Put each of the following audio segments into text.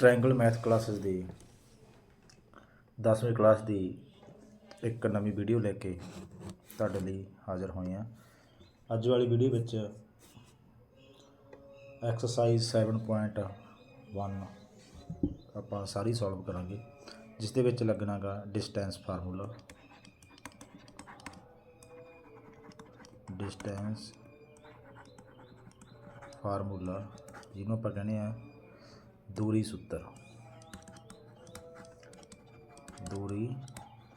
Triangle math classes ਦੀ 10ਵੀਂ class ਦੀ ਇੱਕ ਨਵੀਂ ਵੀਡੀਓ ਲੈ ਕੇ ਤੁਹਾਡੇ ਲਈ ਹਾਜ਼ਰ ਹੋਏ ਹਾਂ। ਅੱਜ ਵਾਲੀ ਵੀਡੀਓ ਵਿੱਚ ਐਕਸਰਸਾਈਜ਼ 7.1 ਆਪਾਂ ਸਾਰੀ ਸੋਲਵ ਕਰਾਂਗੇ, ਜਿਸ ਦੇ ਵਿੱਚ ਲੱਗਣਾਗਾ ਡਿਸਟੈਂਸ ਫਾਰਮੂਲਾ ਡਿਸਟੈਂਸ ਫਾਰਮੂਲਾ ਜਿਹਨੂੰ ਆਪਾਂ ਕਹਿੰਦੇ ਆ ਦੂਰੀ ਸੂਤਰ। ਦੂਰੀ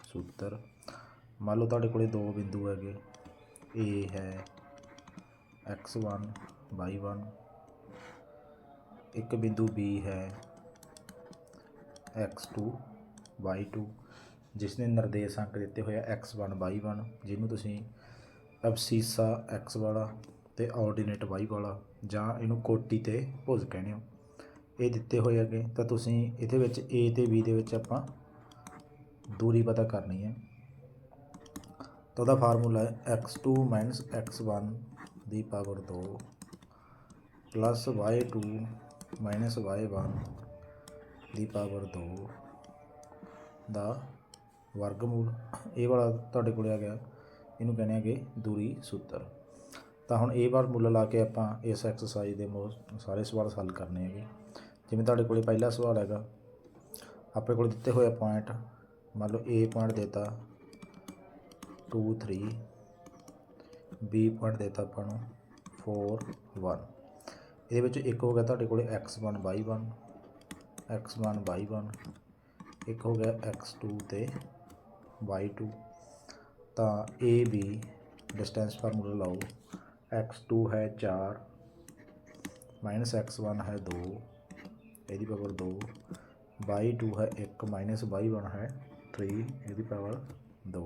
ਸੂਤਰ। ਮੰਨ ਲਓ ਤੁਹਾਡੇ ਕੋਲੇ ਦੋ ਬਿੰਦੂ ਹੈਗੇ। A ਹੈ x1 y1 ਇੱਕ ਬਿੰਦੂ B ਹੈ x2 y2 ਜਿਸ ਨੇ ਅੰਕ ਦਿੱਤੇ ਹੋਏ ਆ x1 y1 ਜਿਹਨੂੰ ਤੁਸੀਂ ਅਬਸੀਸਾ x ਵਾਲਾ ਤੇ ਆਰਡੀਨੇਟ y ਵਾਲਾ ਜਾਂ ਇਹਨੂੰ ਕੋਟੀ ਤੇ ਭੁਜ ਕਹਿੰਦੇ ਹੋ। ਇਹ ਦਿੱਤੇ ਹੋਏ ਹੈਗੇ, ਤਾਂ ਤੁਸੀਂ ਇਹਦੇ ਵਿੱਚ A ਤੇ B ਦੇ ਵਿੱਚ ਆਪਾਂ ਦੂਰੀ ਪਤਾ ਕਰਨੀ ਹੈ। ਤਾਂ ਉਹਦਾ ਫਾਰਮੂਲਾ ਹੈ x2 x1 ਦੀ ਪਾਵਰ 2 ਪਲੱਸ y2 y1 ਦੀ ਪਾਵਰ 2 ਦਾ ਵਰਗਮੂਲ। ਇਹ ਵਾਲਾ ਤੁਹਾਡੇ ਕੋਲ ਆ ਗਿਆ। ਇਹਨੂੰ ਕਹਿੰਦੇ ਹੈਗੇ ਦੂਰੀ ਸੂਤਰ। ਤਾਂ ਹੁਣ ਇਹ ਵਾਰ ਮੁੱਲ ਲਾ ਕੇ ਆਪਾਂ ਇਸ ਐਕਸਰਸਾਈਜ਼ ਦੇ ਸਾਰੇ ਸਵਾਲ ਹੱਲ ਕਰਨੇ ਹੈਗੇ। ਜਿਵੇਂ ਤੁਹਾਡੇ ਕੋਲੇ ਪਹਿਲਾ ਸਵਾਲ ਹੈਗਾ, ਆਪਣੇ ਕੋਲ ਦਿੱਤੇ ਹੋਏ ਪੁਆਇੰਟ ਮੰਨ ਲਓ A ਪੁਆਇੰਟ ਦੇਤਾ 2 3 B ਪੁਆਇੰਟ ਦੇਤਾ ਆਪਾਂ ਨੂੰ 4 1 ਇਹਦੇ ਵਿੱਚ ਇੱਕ ਹੋ ਗਿਆ ਤੁਹਾਡੇ ਕੋਲੇ x1 y1 x1 y1 ਇੱਕ ਹੋ ਗਿਆ x2 ਤੇ y2 ਤਾਂ A, B ਡਿਸਟੈਂਸ ਫਾਰਮੂਲਾ ਲਾਓ x2 ਹੈ 4 ਮਾਈਨਸ x1 ਹੈ 2 ਇਹਦੀ ਪਾਵਰ 2 y2 ਹੈ 1 ਮਾਈਨਸ ਬਾਈ y1 ਹੈ 3 ਇਹਦੀ ਪਾਵਰ 2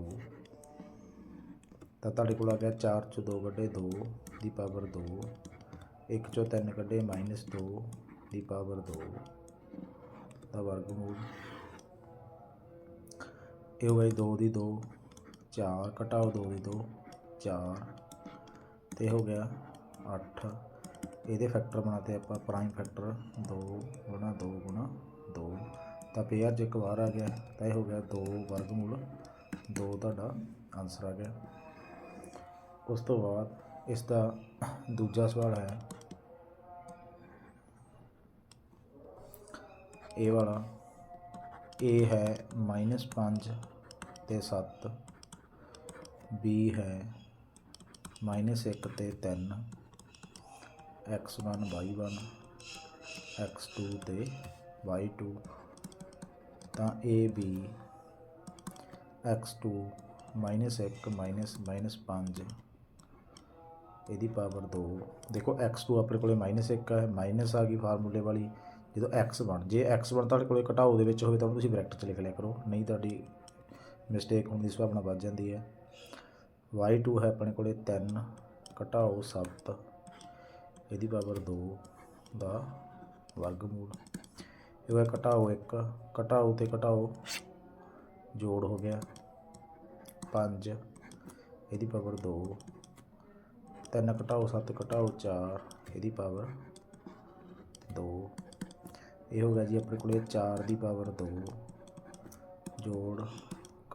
ਤਾਂ ਤੁਹਾਡੇ ਕੋਲ ਆ ਗਿਆ 4 ਚੋਂ 2 ਕੱਢੇ 2 ਦੀ ਪਾਵਰ 2 1 ਚੋਂ 3 ਕੱਢੇ ਮਾਈਨਸ 2 ਦੀ ਪਾਵਰ 2 ਦਾ ਵਰਗਮੂਲ ਇਹ ਹੋ ਗਈ 2 ਦੀ 2 4 ਘਟਾਓ 2 ਦੀ 2 4 ਤੇ ਹੋ ਗਿਆ 8 ਇਹਦੇ ਫੈਕਟਰ ਬਣਾਤੇ ਆਪਾਂ ਪ੍ਰਾਈਮ ਫੈਕਟਰ 2 ਗੁਣਾ 2 ਗੁਣਾ 2 ਤਾਂ ਪੇਅਰ ਜੇ ਇੱਕ ਵਾਰ ਆ ਗਿਆ, ਤਾਂ ਇਹ ਹੋ ਗਿਆ 2 ਵਰਗਮੂਲ 2 ਤੁਹਾਡਾ ਆਨਸਰ ਆ ਗਿਆ। ਉਸ ਤੋਂ ਬਾਅਦ ਇਸ ਦਾ ਦੂਜਾ ਸਵਾਲ ਹੈ, ਇਹ ਵਾਲਾ, a ਹੈ ਮਾਈਨਸ 5 ਤੇ 7 b ਹੈ ਮਾਈਨਸ 1 ਤੇ 3 x1 y1 x2 ਤੇ y2 ਤਾਂ a, b x2 minus 1 minus minus 5 ਇਹਦੀ ਪਾਵਰ 2 ਦੇਖੋ x2 ਆਪਣੇ ਕੋਲੇ ਮਾਈਨਸ 1 ਹੈ ਮਾਈਨਸ ਆ ਗਈ ਫਾਰਮੂਲੇ ਵਾਲੀ, ਜਦੋਂ x1 ਜੇ x1 ਤੁਹਾਡੇ ਕੋਲੇ ਘਟਾਓ ਦੇ ਵਿੱਚ ਹੋਵੇ ਤਾਂ ਉਹਨੂੰ ਤੁਸੀਂ ਬ੍ਰੈਕਟ 'ਚ ਲਿਖ ਲਿਆ ਕਰੋ। ਨਹੀਂ, ਤੁਹਾਡੀ ਮਿਸਟੇਕ ਹੋਣ ਦੀ ਸੰਭਾਵਨਾ ਵੱਧ ਜਾਂਦੀ ਹੈ। Y2 ਹੈ ਆਪਣੇ ਕੋਲੇ 3 ਘਟਾਓ 7 ਇਹਦੀ ਪਾਵਰ 2 ਦਾ ਵਰਗਮੂਲ ਇਹ ਹੋਇਆ ਘਟਾਓ 1 ਘਟਾਓ ਤੇ ਘਟਾਓ ਜੋੜ ਹੋ ਗਿਆ 5 ਇਹਦੀ ਪਾਵਰ 2 3 ਘਟਾਓ 7 ਘਟਾਓ 4 ਇਹਦੀ ਪਾਵਰ 2 ਇਹ ਹੋ ਗਿਆ ਜੀ ਆਪਣੇ ਕੋਲੇ 4 ਦੀ ਪਾਵਰ 2 ਜੋੜ,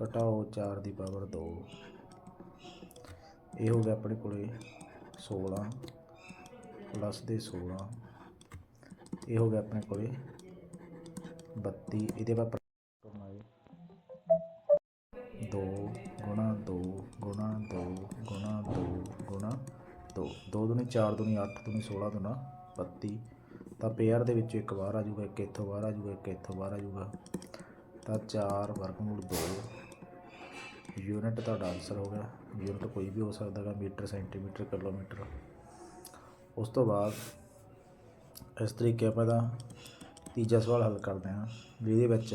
ਘਟਾਓ 4 ਦੀ ਪਾਵਰ 2 ਇਹ ਹੋ ਗਿਆ ਆਪਣੇ ਕੋਲੇ 16 ਪਲੱਸ ਦੇ 16 ਇਹ ਹੋ ਗਿਆ ਆਪਣੇ ਕੋਲੇ 32 ਇਹਦੇ ਬਾਅਦ ਬਣਾਏ 2 ਗੁਣਾ 2 ਗੁਣਾ 2 ਗੁਣਾ 2 ਗੁਣਾ 2 2 ਦੁਨੀ 4 ਦੁਨੀ 8 ਦੁਨੀ 16 ਦੁਨਾ 32 ਤਾਂ ਪੇਅਰ ਦੇ ਵਿੱਚੋਂ ਇੱਕ ਬਾਹਰ ਆ ਜਾਊਗਾ, ਇੱਕ ਇੱਥੋਂ ਬਾਹਰ ਆ ਜਾਊਗਾ, ਇੱਕ ਇੱਥੋਂ ਬਾਹਰ ਆ ਜਾਊਗਾ। ਤਾਂ 4 ਵਰਗਮੂਲ 2 ਯੂਨਿਟ ਤੁਹਾਡਾ ਆਨਸਰ ਹੋ ਗਿਆ। ਯੂਨਿਟ ਕੋਈ ਵੀ ਹੋ ਸਕਦਾ ਹੈ ਮੀਟਰ, ਸੈਂਟੀਮੀਟਰ, ਕਿਲੋਮੀਟਰ। ਉਸ ਤੋਂ ਬਾਅਦ ਇਸ ਤਰੀਕੇ ਆਪਾਂ ਦਾ ਤੀਜਾ ਸਵਾਲ ਹੱਲ ਕਰਦੇ ਹਾਂ ਜਿਹਦੇ ਵਿੱਚ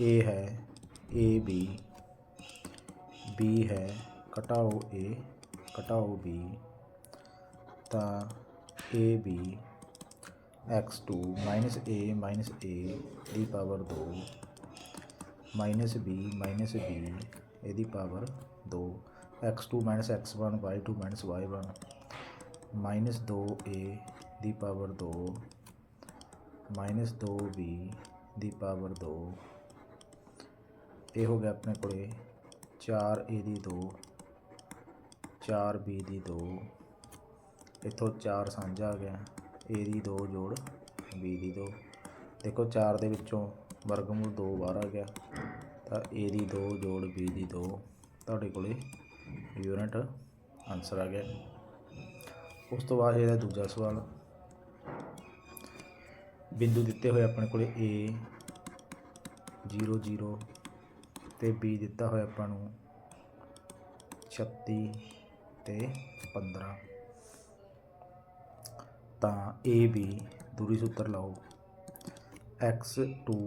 a ਹੈ a, b b ਹੈ, ਘਟਾਓ a, ਘਟਾਓ b, ਤਾਂ a, b x2 minus a minus a the power 2 minus b minus b ਇਹਦੀ power 2 x2 minus x1 y2 minus y1 minus 2a ਦੀ ਪਾਵਰ 2 ਮਾਈਨਸ 2b ਦੀ power 2 ਇਹ ਹੋ ਗਿਆ ਆਪਣੇ ਕੋਲੇ 4a ਦੀ 2 4b ਦੀ 2 ਇੱਥੋਂ 4 ਸਾਂਝਾ ਆ ਗਿਆ a ਦੀ 2 ਜੋੜ b ਦੀ 2 ਦੇਖੋ 4 ਦੇ ਵਿੱਚੋਂ ਵਰਗਮੂਲ 2 ਬਾਹਰ ਆ ਗਿਆ, ਤਾਂ a ਦੀ 2 ਜੋੜ b ਦੀ 2 ਤੁਹਾਡੇ ਕੋਲੇ ਯੂਨਿਟ ਆਨਸਰ ਆ ਗਿਆ। ਉਸ ਤੋਂ ਬਾਅਦ ਇਹਦਾ ਦੂਜਾ ਸਵਾਲ। ਬਿੰਦੂ ਦਿੱਤੇ ਹੋਏ ਆਪਣੇ ਕੋਲੇ a 0 0 ਤੇ b ਦਿੱਤਾ ਹੋਇਆ ਆਪਾਂ ਨੂੰ 36 ਤੇ 15 ਤਾਂ a, b ਦੂਰੀ ਸੂਤਰ ਲਾਓ। X2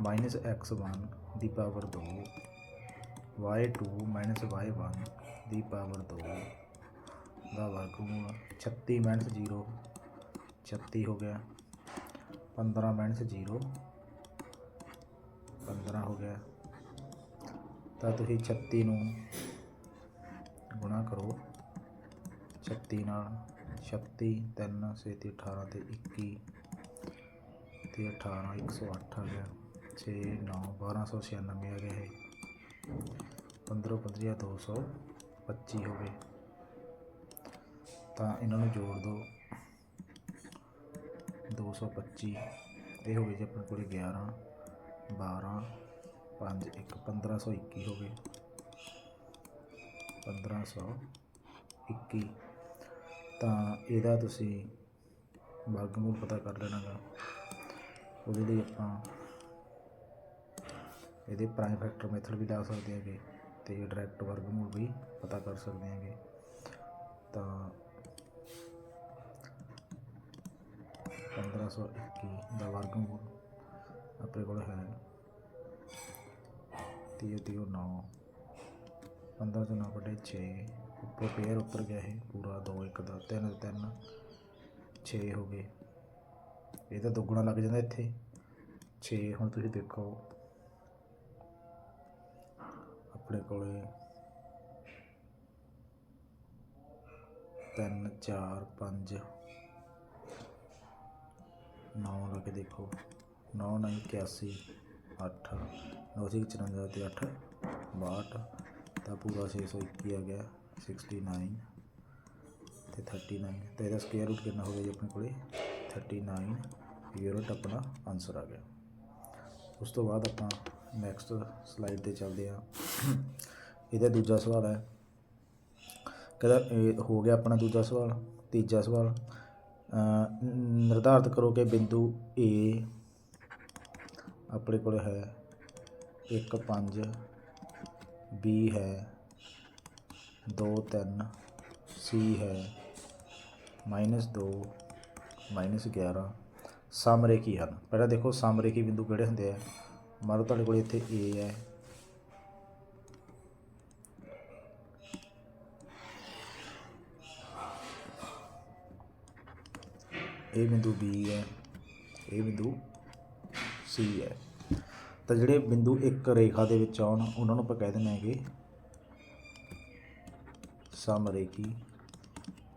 ਮਾਈਨਸ x1 ਦੀ ਪਾਵਰ 2 y2 ਮਾਈਨਸ y1 ਦੀ ਪਾਵਰ 2 ਦਾ ਵਰਗਮੂਲ 36 minus 0 36 ਹੋ ਗਿਆ। 15 minus 0 15 ਹੋ ਗਿਆ। ਤਾਂ ਤੁਸੀਂ 36 ਨੂੰ ਗੁਣਾ ਕਰੋ। 36 ਨਾਲ 36 3 6 ਤੇ 18 ਤੇ 21 ਤੇ 18 108 ਆ ਗਿਆ। 6 9 1296 ਆ ਗਿਆ ਹੈ 15 15 200 25 ਹੋਵੇ, ਤਾਂ ਇਹਨਾਂ ਨੂੰ ਜੋੜ ਦਿਓ 225 ਇਹ ਹੋਵੇ ਜੇ ਆਪਣੇ ਕੋਲ 11 12 5 1 1521 ਹੋਵੇ। 1521 ਤਾਂ ਇਹਦਾ ਤੁਸੀਂ ਬਾਗ ਨੂੰ ਪਤਾ ਕਰ ਲੈਣਾਗਾ। ਉਹਦੇ ਲਈ ਆਪਾਂ ਇਹਦੇ ਪ੍ਰਾਈਮ ਫੈਕਟਰ ਮੈਥਡ ਵੀ ਲਾ ਸਕਦੇ ਹਾਂ ਤੇ ਡਾਇਰੈਕਟ ਵਰਗਮੂਲ ਵੀ ਪਤਾ ਕਰ ਸਕਦੇ ਹੈਗੇ। ਤਾਂ 1521 ਦਾ ਵਰਗਮੂਲ ਆਪਣੇ ਕੋਲ ਹੈ। 30 30 9 15 ਤੋਂ 9 ਬਟੇ 6 ਉੱਪਰ ਪੇਅਰ ਉੱਪਰ ਗਿਆ ਇਹ, ਪੂਰਾ 2 1 ਦਾ 3 3 6 ਹੋ ਗਏ। ਇਹ ਤਾਂ ਦੁੱਗਣਾ ਲੱਗ ਜਾਂਦਾ ਇੱਥੇ। 6 ਹੁਣ ਤੁਸੀਂ ਦੇਖੋ ਆਪਣੇ ਕੋਲੇ 3 4 5 9 ਲਾ ਕੇ ਦੇਖੋ 9 9 81 8 9 ਸੀ 54 ਤੇ 8 62 ਤਾਂ ਪੂਰਾ 621 ਆ ਗਿਆ 69 ਤੇ 39 ਤੇ ਇਹਦਾ ਸਕੁਅਰ ਰੂਟ ਕਿੰਨਾ ਹੋ ਗਿਆ ਜੀ ਆਪਣੇ ਕੋਲੇ 39 ਯੂਨਿਟ ਆਪਣਾ ਆਨਸਰ ਆ ਗਿਆ ਉਸ ਤੋਂ ਬਾਅਦ ਆਪਾਂ ਨੈਕਸਟ ਸਲਾਈਡ ਤੇ ਚੱਲਦੇ ਹਾਂ। ਇਹਦਾ ਦੂਜਾ ਸਵਾਲ ਹੈ। ਕਹਿੰਦਾ, ਇਹ ਹੋ ਗਿਆ ਆਪਣਾ ਦੂਜਾ ਸਵਾਲ, ਤੀਜਾ ਸਵਾਲ। ਨਿਰਧਾਰਤ ਕਰੋ ਕਿ ਬਿੰਦੂ A ਆਪਣੇ ਕੋਲ ਹੈ। 1 5 B ਹੈ। 2 3 C ਹੈ। ਮਾਈਨਸ 2 ਮਾਈਨਸ 11 ਸਮਰੇਖੀ ਹਨ। ਪਹਿਲਾਂ ਦੇਖੋ, ਸਮਰੇਖੀ ਬਿੰਦੂ ਕਿਹੜੇ ਹੁੰਦੇ ਆ? ਮੰਨ ਲਓ ਤੁਹਾਡੇ ਕੋਲ ਇੱਥੇ A ਹੈ। ਇਹ ਬਿੰਦੂ B ਹੈ। ਇਹ ਬਿੰਦੂ C ਹੈ। ਤਾਂ ਜਿਹੜੇ ਬਿੰਦੂ ਇੱਕ ਰੇਖਾ ਦੇ ਵਿੱਚ ਆਉਣ, ਉਹਨਾਂ ਨੂੰ ਆਪਾਂ ਕਹਿ ਦਿੰਦੇ ਹੈਗੇ ਸਮਰੇਖੀ।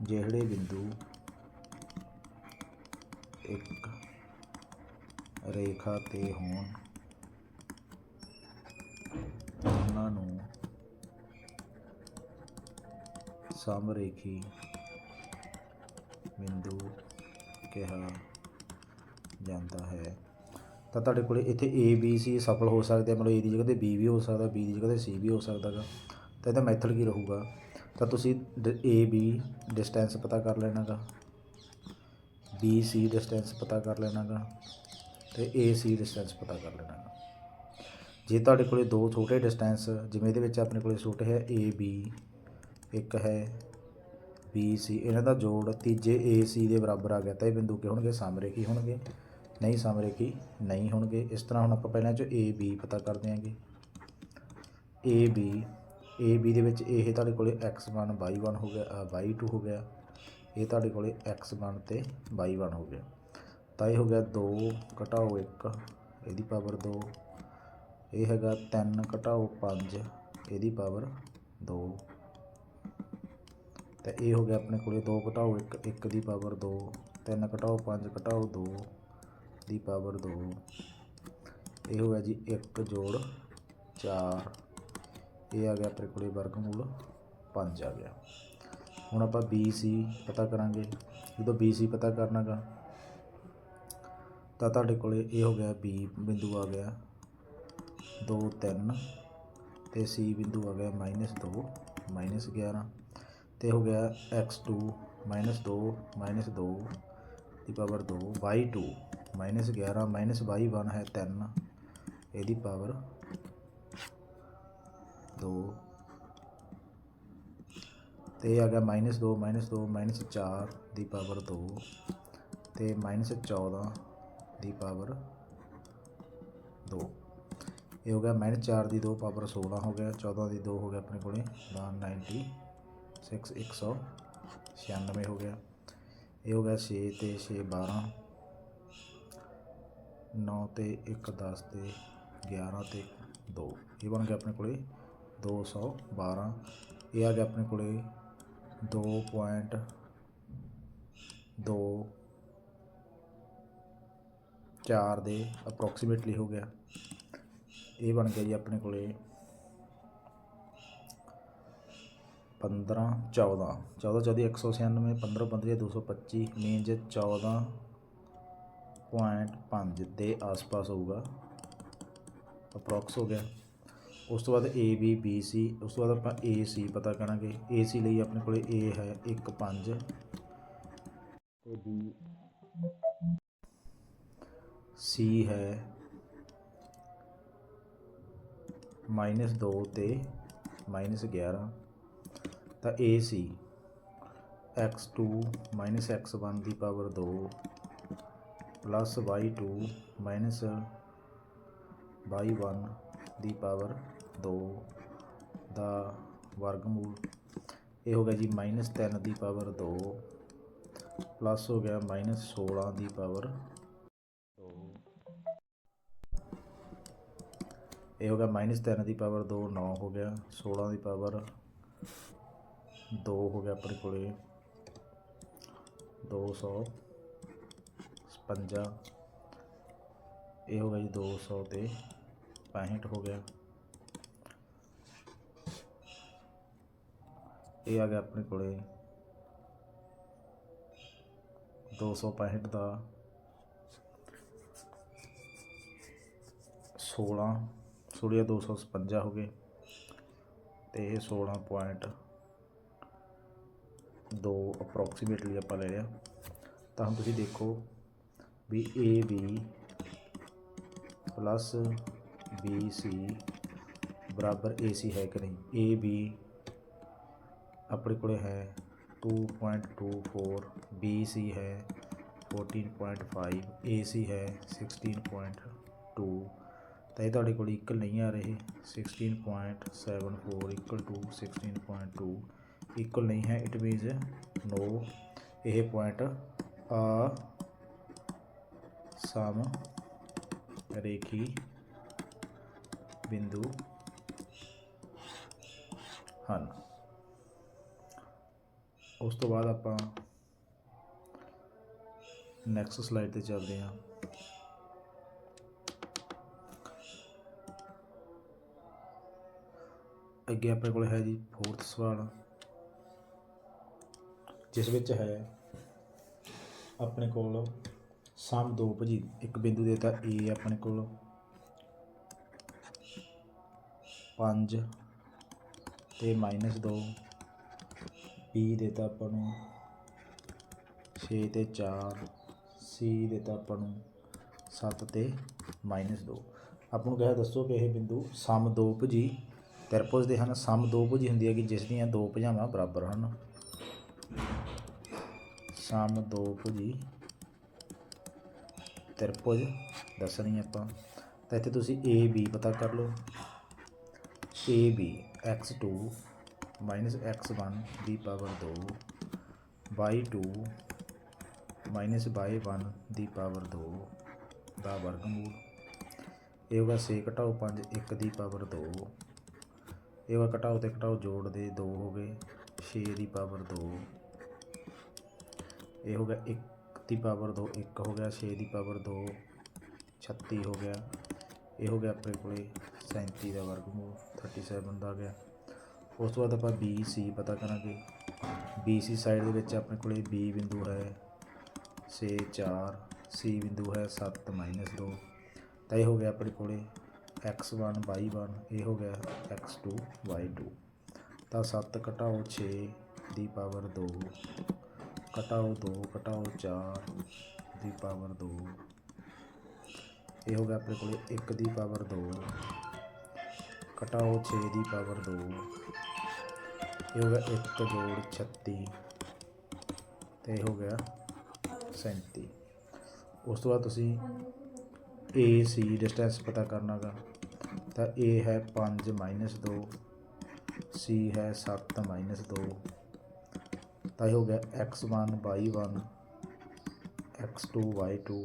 ਜਿਹੜੇ ਬਿੰਦੂ ਇੱਕ ਰੇਖਾ ਤੇ ਹੋਣ ਸਮਰੇਖੀ। ਬਿੰਦੂ ਕਿਹਾ ਜਾਂਦਾ ਹੈ। ਤਾਂ ਤੁਹਾਡੇ ਕੋਲੇ ਇੱਥੇ A, B, C ਸਫਲ ਹੋ ਸਕਦੇ ਮਤਲਬ A ਦੀ ਜਗ੍ਹਾ ਤੇ B ਵੀ ਹੋ ਸਕਦਾ, B ਦੀ ਜਗ੍ਹਾ ਤੇ C ਵੀ ਹੋ ਸਕਦਾ ਗਾ। ਤਾਂ ਇਹਦਾ ਮੈਥਡ ਕੀ ਰਹੂਗਾ? ਤਾਂ ਤੁਸੀਂ ਡ- A, B ਡਿਸਟੈਂਸ ਪਤਾ ਕਰ ਲੈਣਾ ਗਾ। B, C ਡਿਸਟੈਂਸ ਪਤਾ ਕਰ ਲੈਣਾ ਗਾ। ਤੇ A, C ਡਿਸਟੈਂਸ ਪਤਾ ਕਰ ਲੈਣਾ ਗਾ। ਜੇ ਤੁਹਾਡੇ ਕੋਲੇ ਦੋ ਛੋਟੇ ਡਿਸਟੈਂਸ ਜਿਵੇਂ ਇਹਦੇ ਵਿੱਚ ਆਪਣੇ ਕੋਲੇ ਛੋਟੇ ਹੈ A, B ਇੱਕ ਹੈ B C ਇਹਨਾਂ ਦਾ ਜੋੜ ਤੀਜੇ A C ਦੇ ਬਰਾਬਰ ਆ ਗਿਆ। ਤਾਂ ਇਹ ਬਿੰਦੂ ਕੀ ਹੋਣਗੇ? ਸਮਰੇਖੀ ਹੋਣਗੇ? ਨਹੀਂ ਸਮਰੇਖੀ ਨਹੀਂ ਹੋਣਗੇ। ਇਸ ਤਰ੍ਹਾਂ ਹੁਣ ਆਪਾਂ ਪਹਿਲਾਂ 'ਚੋਂ A B ਪਤਾ ਕਰਦੇ ਹਾਂਗੇ A B A B ਦੇ ਵਿੱਚ ਇਹ ਤੁਹਾਡੇ ਕੋਲੇ x1 y1 ਹੋ ਗਿਆ ਅ, y2 ਹੋ ਗਿਆ। ਇਹ ਤੁਹਾਡੇ ਕੋਲੇ x1 ਤੇ y1 ਹੋ ਗਿਆ। ਤਾਂ ਇਹ ਹੋ ਗਿਆ 2 ਘਟਾਓ 1 ਇਹਦੀ ਪਾਵਰ 2 ਇਹ ਹੈਗਾ 3 ਘਟਾਓ 5 ਇਹਦੀ ਪਾਵਰ 2 ਤੇ ਇਹ ਹੋ ਗਿਆ ਆਪਣੇ ਕੋਲੇ 2 ਘਟਾਓ 1 1 ਦੀ ਪਾਵਰ 2 3 ਘਟਾਓ 5 ਘਟਾਓ 2 ਦੀ ਪਾਵਰ 2 ਇਹ ਹੋ ਗਿਆ ਜੀ 1 ਜੋੜ 4 ਇਹ ਆ ਗਿਆ ਆਪਣੇ ਕੋਲੇ ਵਰਗਮੂਲ 5 ਆ ਗਿਆ। ਹੁਣ ਆਪਾਂ BC ਪਤਾ ਕਰਾਂਗੇ। ਜਦੋਂ BC ਪਤਾ ਕਰਨਾਗਾ, ਤਾਂ ਤੁਹਾਡੇ ਕੋਲੇ ਇਹ ਹੋ ਗਿਆ B ਬਿੰਦੂ ਆ ਗਿਆ 2 3 ਤੇ C ਬਿੰਦੂ ਆ ਗਿਆ ਮਾਈਨਸ 2 ਮਾਈਨਸ 11 ਤੇ ਹੋ ਗਿਆ x2 ਮਾਈਨਸ 2 ਮਾਈਨਸ 2 ਦੀ power 2 y2 minus 11 minus y1 ਹੈ 3 ਇਹਦੀ ਪਾਵਰ 2 ਤੇ ਇਹ ਆ ਗਿਆ ਮਾਈਨਸ 2 ਮਾਈਨਸ 2 ਮਾਈਨਸ 4 ਦੀ ਪਾਵਰ 2 ਤੇ ਮਾਈਨਸ 14 ਦੀ ਪਾਵਰ 2 ਇਹ ਹੋ ਗਿਆ ਮਾਈਨਸ 4 ਦੀ 2 ਪਾਵਰ 16 ਹੋ ਗਿਆ 14 ਦੀ 2 ਹੋ ਗਿਆ ਆਪਣੇ ਕੋਲੇ 196 196 ਹੋ ਗਿਆ ਇਹ ਹੋ ਗਿਆ 6 ਤੇ 6 12 9 ਤੇ 1 10 ਤੇ 11 ਤੇ 2 ਇਹ ਬਣ ਗਿਆ ਆਪਣੇ ਕੋਲੇ 212 ਇਹ ਆ ਗਿਆ ਆਪਣੇ ਕੋਲੇ 2.2 4 ਦੇ ਅਪਰੋਕਸੀਮੇਟਲੀ ਹੋ ਗਿਆ ਇਹ ਬਣ ਗਿਆ ਜੀ ਆਪਣੇ ਕੋਲੇ 15 14 14 14 196 15 15 225 ਮੀਨਜ਼ 14 ਪੁਆਇੰਟ 5 ਦੇ ਆਸ-ਪਾਸ ਹੋਊਗਾ ਅਪਰੋਕਸ ਹੋ ਗਿਆ ਉਸ ਤੋਂ ਬਾਅਦ ਏ ਬੀ ਬੀ ਸੀ ਉਸ ਤੋਂ ਬਾਅਦ ਆਪਾਂ ਏ ਸੀ ਪਤਾ ਕਰਾਂਗੇ ਏ ਸੀ ਲਈ ਆਪਣੇ ਕੋਲੇ ਏ ਹੈ 1 5 ਤੇ ਬੀ ਸੀ ਹੈ ਮਾਈਨਸ 2 ਤੇ ਮਾਈਨਸ 11 ਤਾਂ ਏ ਸੀ। X2 ਮਾਈਨਸ x1 ਦੀ power 2 plus y2 minus y1 ਦੀ ਪਾਵਰ 2 ਦਾ ਵਰਗਮੂਲ। ਇਹ ਹੋ ਗਿਆ ਜੀ ਮਾਈਨਸ 3 ਦੀ ਪਾਵਰ 2 ਪਲੱਸ ਹੋ ਗਿਆ ਮਾਈਨਸ 16 ਦੀ ਪਾਵਰ 2 ਇਹ ਹੋ ਗਿਆ ਮਾਈਨਸ 3 ਦੀ ਪਾਵਰ 2 9 ਹੋ ਗਿਆ 16 ਦੀ ਪਾਵਰ 2 ਹੋ ਗਿਆ ਆਪਣੇ ਕੋਲੇ। 255 ਇਹ ਹੋ ਗਿਆ ਜੀ 200 ਤੇ 65 ਹੋ ਗਿਆ। ਇਹ ਆ ਗਿਆ ਆਪਣੇ ਕੋਲੇ। 265 ਦਾ 16 16 256 ਹੋ ਗਏ। ਤੇ ਇਹ 16 ਪੁਆਇੰਟ 2 ਅਪਰੋਕਸੀਮੇਟਲੀ ਆਪਾਂ ਲੈ ਲਿਆ ਤਾਂ ਹੁਣ ਤੁਸੀਂ ਦੇਖੋ ਵੀ A B plus B C ਬਰਾਬਰ ਏ ਸੀ ਹੈ ਕਿ ਨਹੀਂ ਏ ਬੀ ਆਪਣੇ ਕੋਲੇ ਹੈ 2.24 ਬੀ ਸੀ ਹੈ 14.5 ਏ ਸੀ ਹੈ 16.2 ਤਾਂ ਇਹ ਤੁਹਾਡੇ ਕੋਲ ਇਕਲ ਨਹੀਂ ਆ ਰਹੇ 16.74 ਇਕਲ ਟੂ 16.2 ਇਕੁਅਲ ਨਹੀਂ ਹੈ ਇਟ ਮੀਨਸ ਨੋ ਇਹ ਪੁਆਇੰਟ ਆ, ਸਮ ਰੇਖੀ ਬਿੰਦੂ ਹਨ। ਉਸ ਤੋਂ ਬਾਅਦ ਆਪਾਂ ਨੈਕਸਟ ਸਲਾਈਡ ਤੇ ਚੱਲਦੇ ਹਾਂ। ਅੱਗੇ ਆਪਣੇ ਕੋਲ ਹੈ ਜੀ ਫੋਰਥ ਸਵਾਲ। ਜਿਸ ਵਿੱਚ ਹੈ ਆਪਣੇ ਕੋਲ ਸਮ ਦੋ ਭਜੀ, ਇੱਕ ਬਿੰਦੂ ਦੇਤਾ ਏ ਆਪਣੇ ਕੋਲ। 5 ਤੇ ਮਾਈਨਸ 2 B ਦੇਤਾ ਆਪਾਂ ਨੂੰ 6 ਤੇ 4 C ਦੇਤਾ ਆਪਾਂ ਨੂੰ 7 ਤੇ ਮਾਈਨਸ 2 ਆਪਾਂ ਨੂੰ ਕਿਹਾ ਦੱਸੋ ਕਿ ਇਹ ਬਿੰਦੂ ਸਮ ਦੋ ਭਜੀ ਤਿਰਭੁਜ ਦੇ ਹਨ ਸਮ ਦੋ ਭੁਜੀ ਹੁੰਦੀ ਹੈ ਕਿ ਜਿਸ ਦੀਆਂ ਦੋ ਭੁਜਾਵਾਂ ਬਰਾਬਰ ਹਨ। ਸਮ ਦੋ ਭੁਜੀ ਤਿਰਭੁਜ ਦੱਸਣੀ ਆਪਾਂ। ਤਾਂ ਇੱਥੇ ਤੁਸੀਂ a, b ਪਤਾ ਕਰ ਲਓ। A, b x2 x1 ਦੀ ਪਾਵਰ 2 y2 y1 ਦੀ ਪਾਵਰ 2 ਦਾ ਵਰਗਮੂਲ। ਇਹ ਹੋਗਾ 6 ਘਟਾਓ 5 1 ਦੀ ਪਾਵਰ 2 ਇਹ ਹੋਗਾ ਘਟਾਓ ਤੇ ਘਟਾਓ ਜੋੜ ਦੇ 2 ਹੋ ਗਏ। 6 ਦੀ ਪਾਵਰ 2 ਇਹ ਹੋ ਗਿਆ 1 ਦੀ ਪਾਵਰ 2 1 ਹੋ ਗਿਆ 6 ਦੀ ਪਾਵਰ 2 36 ਹੋ ਗਿਆ। ਇਹ ਹੋ ਗਿਆ ਆਪਣੇ ਕੋਲੇ 37 ਦਾ ਵਰਗਮੂਲ 37 ਦਾ ਆ ਗਿਆ। ਉਸ ਤੋਂ ਬਾਅਦ ਆਪਾਂ ਬੀ ਸੀ ਪਤਾ ਕਰਾਂਗੇ। ਬੀ ਸੀ ਸਾਈਡ ਦੇ ਵਿੱਚ ਆਪਣੇ ਕੋਲੇ ਬੀ ਬਿੰਦੂ ਹੈ। ਛੇ 4 ਸੀ ਬਿੰਦੂ ਹੈ 7 ਮਾਈਨਸ 2 ਤਾਂ ਇਹ ਹੋ ਗਿਆ ਆਪਣੇ ਕੋਲੇ x1 y1 ਇਹ ਹੋ ਗਿਆ x2 y2 ਤਾਂ 7 ਘਟਾਓ 6 ਦੀ ਪਾਵਰ 2 ਘਟਾਓ 2 ਘਟਾਓ 4 ਦੀ ਪਾਵਰ 2 ਇਹ ਹੋ ਗਿਆ ਆਪਣੇ ਕੋਲੇ 1 ਦੀ ਪਾਵਰ 2 ਘਟਾਓ 6 ਦੀ ਪਾਵਰ 2 ਇਹ ਹੋ ਗਿਆ 1 ਜੋੜ 36 ਤੇ ਇਹ ਹੋ ਗਿਆ 37 ਉਸ ਤੋਂ ਬਾਅਦ ਤੁਸੀਂ ਏ ਸੀ ਡਿਸਟੈਂਸ ਪਤਾ ਕਰਨਾਗਾ ਤਾਂ ਏ ਹੈ 5 ਮਾਈਨਸ 2 ਸੀ ਹੈ 7 ਮਾਈਨਸ 2 ਤਾਂ ਇਹ ਹੋ ਗਿਆ x1 y1 x2 y2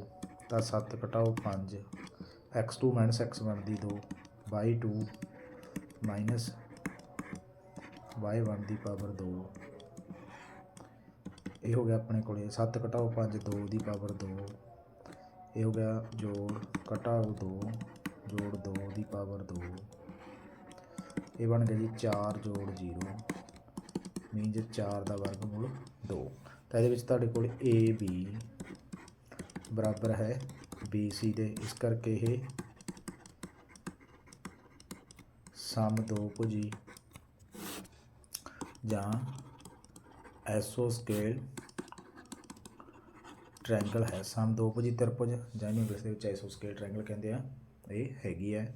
ਤਾਂ 7 ਘਟਾਓ 5 x2 ਮਾਈਨਸ x1 ਦੀ 2 y2 ਮਾਈਨਸ y1 ਦੀ ਪਾਵਰ 2 ਇਹ ਹੋ ਗਿਆ ਆਪਣੇ ਕੋਲੇ 7 ਘਟਾਓ 5 2 ਦੀ ਪਾਵਰ 2 ਇਹ ਹੋ ਗਿਆ ਜੋੜ ਘਟਾਓ 2 ਜੋੜ 2 ਦੀ ਪਾਵਰ 2 ਇਹ ਬਣ ਗਿਆ ਜੀ 4 ਜੋੜ 0 ਮੀਨਜ਼ 4 ਦਾ ਵਰਗਮੂਲ 2 ਤਾਂ ਇਹਦੇ ਵਿੱਚ ਤੁਹਾਡੇ ਕੋਲ a, b ਬਰਾਬਰ ਹੈ। B, c ਦੇ ਇਸ ਕਰਕੇ ਇਹ ਸਮ ਦੋ ਭੁਜੀ ਜਾਂ ਐਸੋ ਸਕੇਲ ਟ੍ਰਾਇੰਗਲ ਹੈ। ਸਮ ਦੋ ਭੁਜੀ ਤ੍ਰਿਭੁਜ ਜਾਂ ਇੰਗਲਿਸ਼ ਦੇ ਵਿੱਚ ਐਸੋ ਸਕੇਲ ਟ੍ਰਾਇੰਗਲ ਕਹਿੰਦੇ ਆ। ਇਹ ਹੈਗੀ ਹੈ।